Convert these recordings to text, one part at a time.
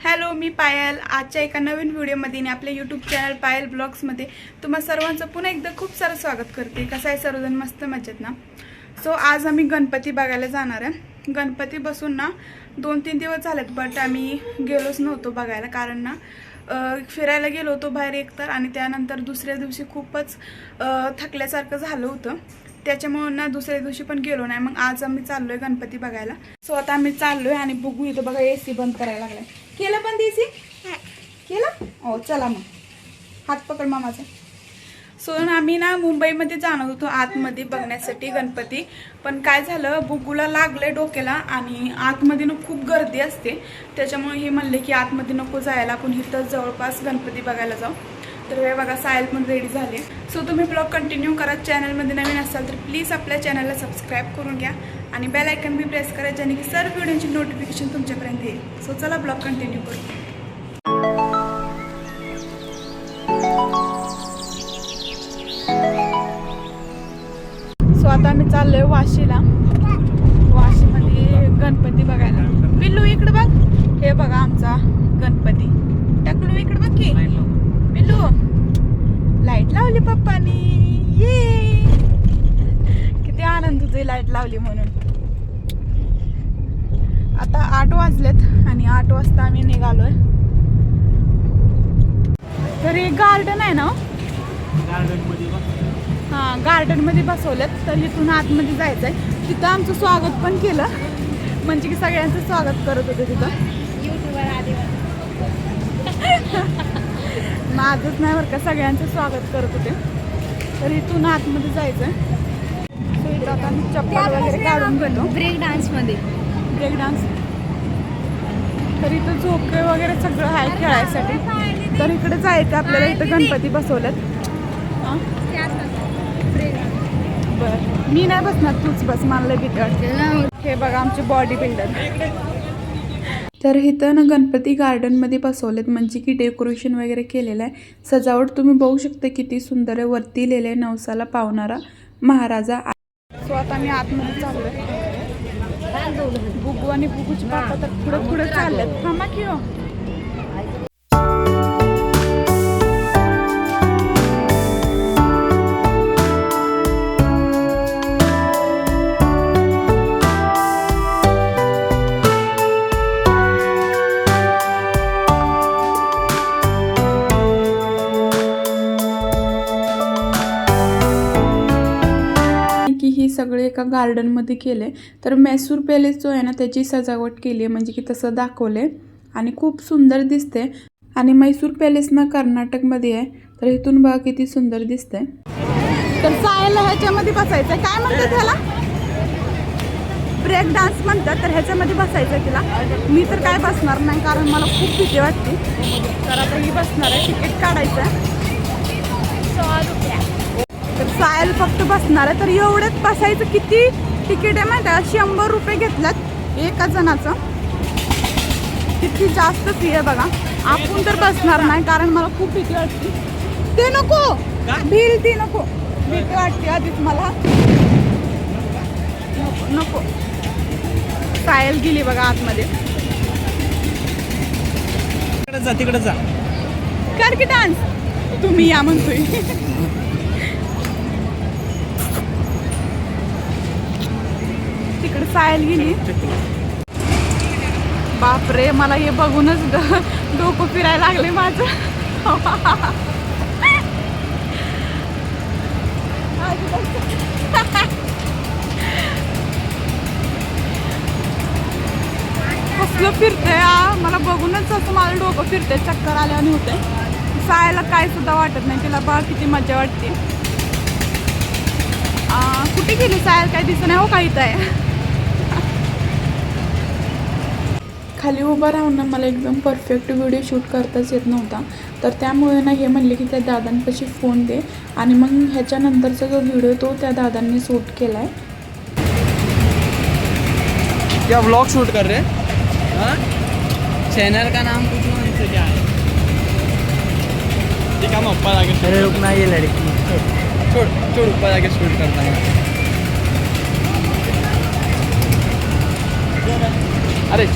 Hello मी पायल. आजच्या एका नवीन व्हिडिओमध्ये आणि आपल्या यूट्यूब चॅनल पायल ब्लॉग्समध्ये तुम्हा सर्वांचं पुन्हा एकदा खूप सारं स्वागत करते. कसं आहे सर्वजण? मस्त मजेत ना? सो आज आम्ही गणपती बघायला जाणार आहे. गणपती बसून ना दोन तीन दिवस झालेत बट आम्ही गेलोच नव्हतो बघायला कारण ना फिरायला गेलो होतो बाहेर एकतर आणि त्यानंतर दुसऱ्या दिवशी खूपच थकल्यासारखं झालं होतं. त्याच्यामुळे ना दुसऱ्या दिवशी पण गेलो नाही. मग आज आम्ही चाललोय गणपती बघायला. सो आता आम्ही चाललोय आणि बघू इथं बघा एसी बंद करायला लागलाय. केलं पण दिसी? केलं? हो चला मग. हात पकड मामाचा. सो ना आम्ही ना मुंबईमध्ये जाणार होतो आतमध्ये बघण्यासाठी गणपती. पण काय झालं बुगूला लागले डोक्याला आणि आतमध्ये ना खूप गर्दी असते. त्याच्यामुळे हे म्हणले की आतमध्ये नको जायला आपण इथंच जवळपास गणपती बघायला जाऊ. तर हे बघा सायल पण रेडी झाले. सो तुम्ही ब्लॉग कंटिन्यू करा चॅनलमध्ये नवीन असाल तर प्लीज आपल्या चॅनलला सबस्क्राईब करून घ्या आणि बेल आयकन बी प्रेस करा ज्याने की सर्व व्हिडिओची नोटिफिकेशन तुमच्यापर्यंत येईल. सो चला ब्लॉग कंटिन्यू करू. सो आता आम्ही चाललोय वाशीला. वाशीमध्ये गणपती बघायला. पिल्लू इकडे बघ. हे बघा आमचा गणपती. टाकलू इकडे बघ की. पिल्लू लाइट लावली पप्पानी. ये किती आनंद तुझी लाइट लावली म्हणून. आता आठ वाजलेत आणि आठ वाजता आम्ही निघालोय. तर हे गार्डन आहे ना हा? गार्डनमध्ये बसवलेत. तर इथून आतमध्ये जायचंय. तिथं आमचं स्वागत पण केलं. म्हणजे की सगळ्यांचं स्वागत करत होते तिथं. माझंच नाही बरं का सगळ्यांचं स्वागत करत होते. तर इथून आतमध्ये इथं आता आम्ही चप्पल वगैरे काढून घेतो. ब्रेक डान्समध्ये. ब्रेक डान्स तर इथं झोके वगैरे सगळं आहे खेळायसाठी. तर इकडे जायचं आपल्याला इथं गणपती बसवलेत हा? बरं. मी नाही बसणार तूच बस मला भीती वाटते. हे बघा आमचे बॉडी बिल्डर तर इथं ना गणपती गार्डनमध्ये बसवलेत. म्हणजे की डेकोरेशन वगैरे केलेलं आहे. सजावट तुम्ही बघू शकता किती सुंदर आहे. वरती लिहिलं नवसाला पावणारा महाराजा सो आता मी आतमध्ये चाललोय. बुगू आणि बुगूची पापा तर पुढे पुढे चाललेत थांबा की हो. की गार्डनमध्ये केले तर मैसूर पॅलेस जो आहे ना त्याची सजावट केली आहे. म्हणजे की तसं दाखवले आणि खूप सुंदर दिसते आणि मैसूर पॅलेस ना कर्नाटकमध्ये आहे. तर इथून बघा किती सुंदर दिसते तर सायला ह्याच्यामध्ये बसायचं काय म्हणतात ह्याला? ब्रेक डान्स म्हणतात. तर ह्याच्यामध्ये बसायचं तिला. मी तर काय बसणार नाही कारण मला खूप भीती वाटते. तर आता ही बसणार आहे. तिकीट काढायचं आहे तर सायल फक्त बसणार आहे. तर एवढ्यात बसायचं किती तिकीट आहे माहिती आहे? शंभर रुपये घेतल्यात एका जणाचं. किती जास्त फी आहे बघा. आपण तर बसणार नाही कारण मला खूप भीती वाटते. ते नको. भील ती नको. भीती वाटते आधीच मला. नको. नको सायल गेली बघा आतमध्ये. तिकडे जा तिकडे जा. कर की डान्स तुम्ही या म्हणतोय. तिकडे सायल गेली. बापरे मला हे बघूनच डोकं फिरायला लागले माझं. कसलं फिरतंय आ, मला बघूनच असं मला डोकं फिरतंय. चक्कर आल्याने होते. सायला काय सुद्धा वाटत नाही. तिला बा किती मजा वाटते. आ, कुठे गेली सायल? काय दिसत नाही हो काही आहे खाली उभं राहून ना मला एकदम परफेक्ट व्हिडिओ शूट करताच येत नव्हता. तर त्यामुळे ना हे म्हणले की त्या दादांपाशी फोन दे. आणि मग ह्याच्यानंतरचा जो व्हिडिओ तो त्या दादांनी शूट केला आहे क्या व्लॉग शूट कर रहे? हैं? हाँ? चैनल का नाम कुछ ना इनसे क्या है? ठीक है हम ऊपर आके अरे रुकना ये लड़की। छोड़ छोड़ ऊपर शूट करता है अरे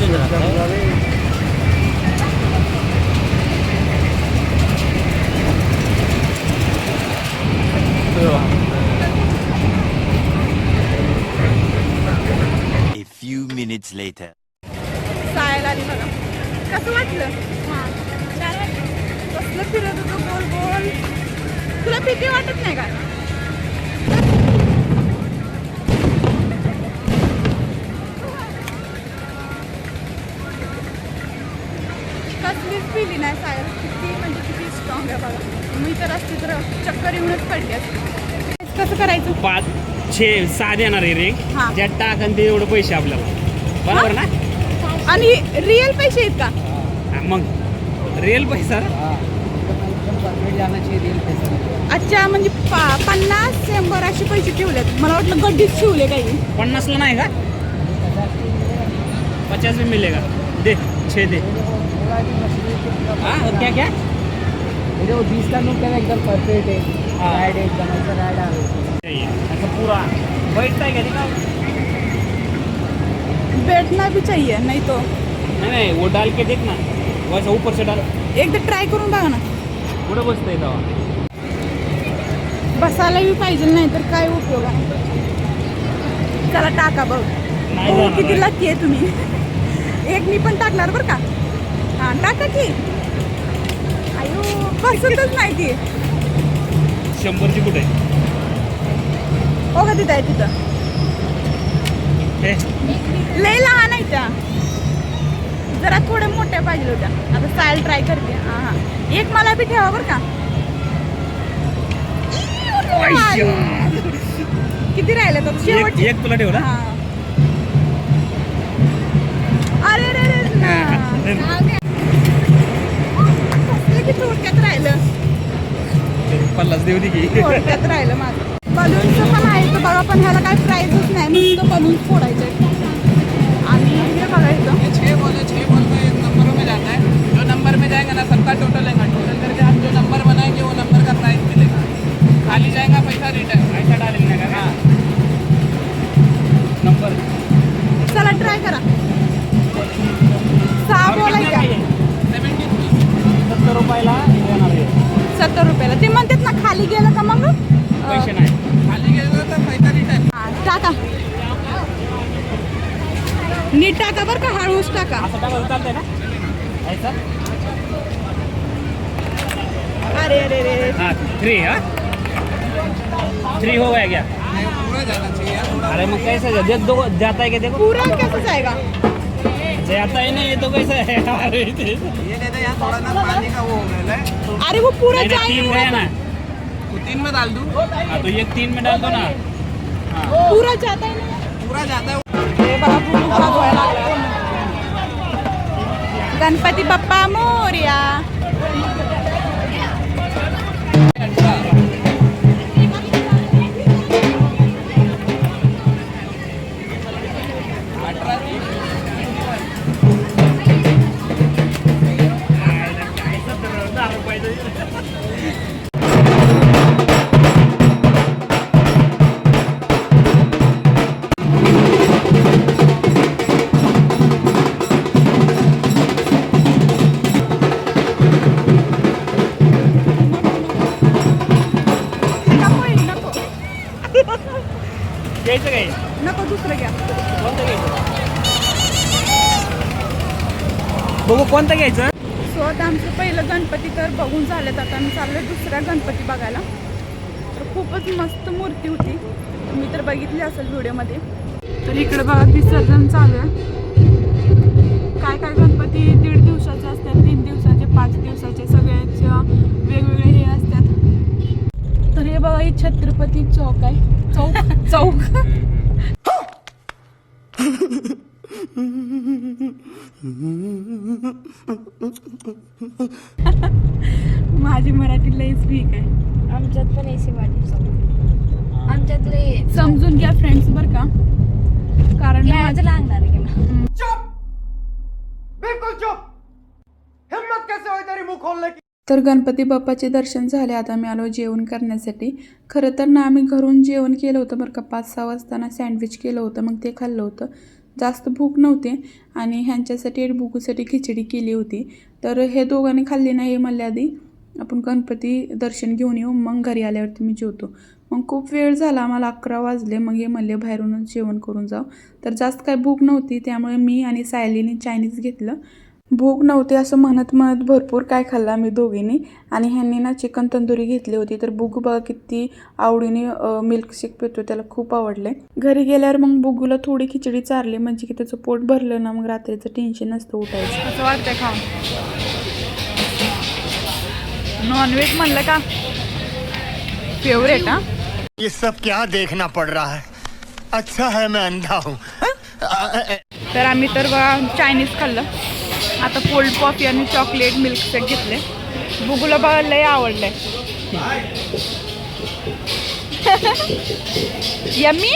A few minutes later. वाटलं? कसलं फिरत होतो तुला भीती वाटत नाही का? पिली नाही सायल किती म्हणजे किती स्ट्रॉंग आहे बघा. मी तर असते तर चक्कर येऊनच पडली असते. कसं करायचं? पाच छे सहा देणार आहे रे. हा. ज्यात टाकन ते एवढं पैसे आपल्याला. बरोबर ना? आणि रिअल पैसे आहेत का? हा, मग. रिअल पैसा अच्छा म्हणजे पा- पन्नास शंभर असे पैसे ठेवलेत. मला वाटलं गड्डीत ठेवले काही. पन्नासला नाही का? पचास में मिलेगा दे छे दे. हाँ क्या क्या? बीस का नोट एकदम परफेक्ट है। हाँ। राइड एकदम ऐसा राइड आ रही ऐसा पूरा। बैठता है क्या दिखा? बैठना भी चाहिए नहीं तो। नहीं नहीं वो डाल के देखना। वैसा ऊपर से डाल। एकदा ट्राय करून बघा ना। पुढे बसता येतं बसायला बी पाहिजे नाही तर काय उपयोग आहे? चला टाका बघ. नाही हो, किती. लकी आहे तुम्ही. एक मी पण टाकणार बरं का? हां टाका की. अयो बसतच नाही ती. शंभरची कुठे? का तिथं आहे तिथं. लय लहान आहे त्या. जरा थोड्या मोठ्या पाहिजे होत्या. आता सायल ट्राय करते. हां हां. एक मला बी ठेवा बरं का. किती राहिले तर शेवट एक एक तुला ठेवला? हा. अरे अरे की थोडक्यात राहिलं. पन्नास देऊ दे की. थोडक्यात राहिलं माझं. नीट टाका बरं का। हळूच टाका अरे अरे अरे हाँ थ्री हाँ? थ्री हो गया क्या? पूरा जाना चाहिए यार थोड़ा अरे मग कैसे जा- देख दो जाता है क्या देखो? पूरा कैसे जाएगा? जाता ही नहीं ये तो कैसे है? अरे ये ये नहीं था यार थोड़ा ना पानी का वो हो गया है अरे वो पूरा मैंने जाएगा तीन गया ना? वो तीन में डाल दूँ? हाँ तो ये तीन में डाल दो ना। हाँ पूरा जाता है ना पूरा जाता है गणपती बाप्पा मोर्या बघू कोणतं घ्यायचं? सो आता आमचं पहिलं गणपती तर बघून झालेत आता आम्ही चाललोय दुसरा गणपती बघायला. तर खूपच मस्त मूर्ती होती. तुम्ही तर बघितली असेल व्हिडिओमध्ये. तर इकडे बघा विसर्जन चालू आहे. काय काय गणपती दीड दिवसाचे असतात तीन दिवसाचे पाच दिवसाचे सगळ्याचे वेगवेगळे हे असतात. तर हे बघा ही छत्रपती चौक आहे. चौक? चौक. माझी मराठी लईच वीक आहे. आमच्यात पण एसी आमच्यात लय समजून घ्या फ्रेंड्स बर का. कारण घ्यायचं लागणार आहे तर गणपती बाप्पाचे दर्शन झाले आता आम्ही आलो जेवण करण्यासाठी. खरं तर ना आम्ही घरून जेवण केलं होतं बरं का. पाच सहा वाजताना सँडविच केलं होतं मग ते खाल्लं होतं. जास्त भूक नव्हते आणि ह्यांच्यासाठी आणि बुकूसाठी खिचडी केली होती. तर हे दोघांनी खाल्ली नाही मला आधी आपण गणपती दर्शन घेऊन येऊ. मग घरी आल्यावरती मी जेवतो. मग खूप वेळ झाला. मला अकरा वाजले. मग हे म्हणले बाहेरूनच जेवण करून जाऊ. तर जास्त काय भूक नव्हती. त्यामुळे मी आणि सायलीने चायनीज घेतलं. भूक नव्हती असं म्हणत म्हणत भरपूर काय खाल्लं आम्ही दोघींनी. आणि ह्यांनी ना चिकन तंदुरी घेतली होती. तर बुगू बघा किती आवडीने मिल्कशेक पितो त्याला खूप आवडले घरी गेल्यावर मग बुगूला थोडी खिचडी चारली. म्हणजे की त्याचं पोट भरलं ना मग रात्रीचं टेन्शन नसतं उठायचं. असं वाटतंय खाऊन? नॉनव्हेज म्हणलं का? फेवरेट हा? ये सब क्या देखना पड़ रहा है? अच्छा है मैं अंधा हूँ। तर आम्ही तर चायनीज खाल्लं. आता कोल्ड कॉफी आणि चॉकलेट मिल्कशेक घेतले. बुगुला बघा लय आवडलंय. यम्मी?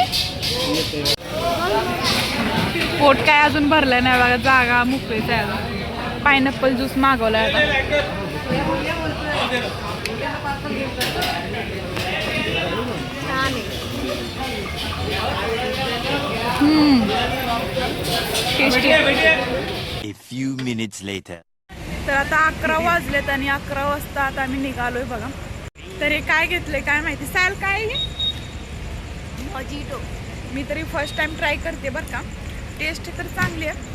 पोट काय अजून भरलं नाही बघा जागा मोकळीच आहे अजून पायनॅपल ज्यूस मागवलाय आता. आहे tasty A few minutes later. तर आता अकरा वाजलेत आणि अकरा वाजता आता आम्ही निघालोय बघा. तर हे काय घेतलंय काय माहिती? साल काय हे? मॉजिटो मी तरी फर्स्ट टाइम ट्राय करते बरं का. टेस्ट तर चांगली आहे.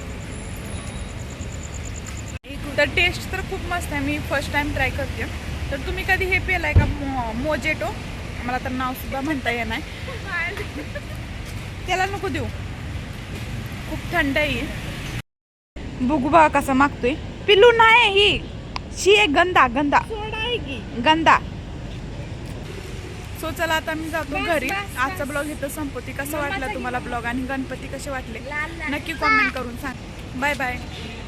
तर टेस्ट तर खूप मस्त आहे. मी फर्स्ट टाइम ट्राय करते. तर तुम्ही कधी हे पेलाय का? मो मोजेटो मला तर नाव सुद्धा म्हणता येणार त्याला नको देऊ. खूप थंड आहे ही. बघू कसा मागतोय? पिल्लू नाही ही. शी आहे गंदा गंदा. गंदा. सो चला आता मी जातो घरी. आजचा ब्लॉग इथं संपवते. कसं वाटलं तुम्हाला ब्लॉग आणि गणपती कसे वाटले. नक्की कॉमेंट करून सांग. Bye bye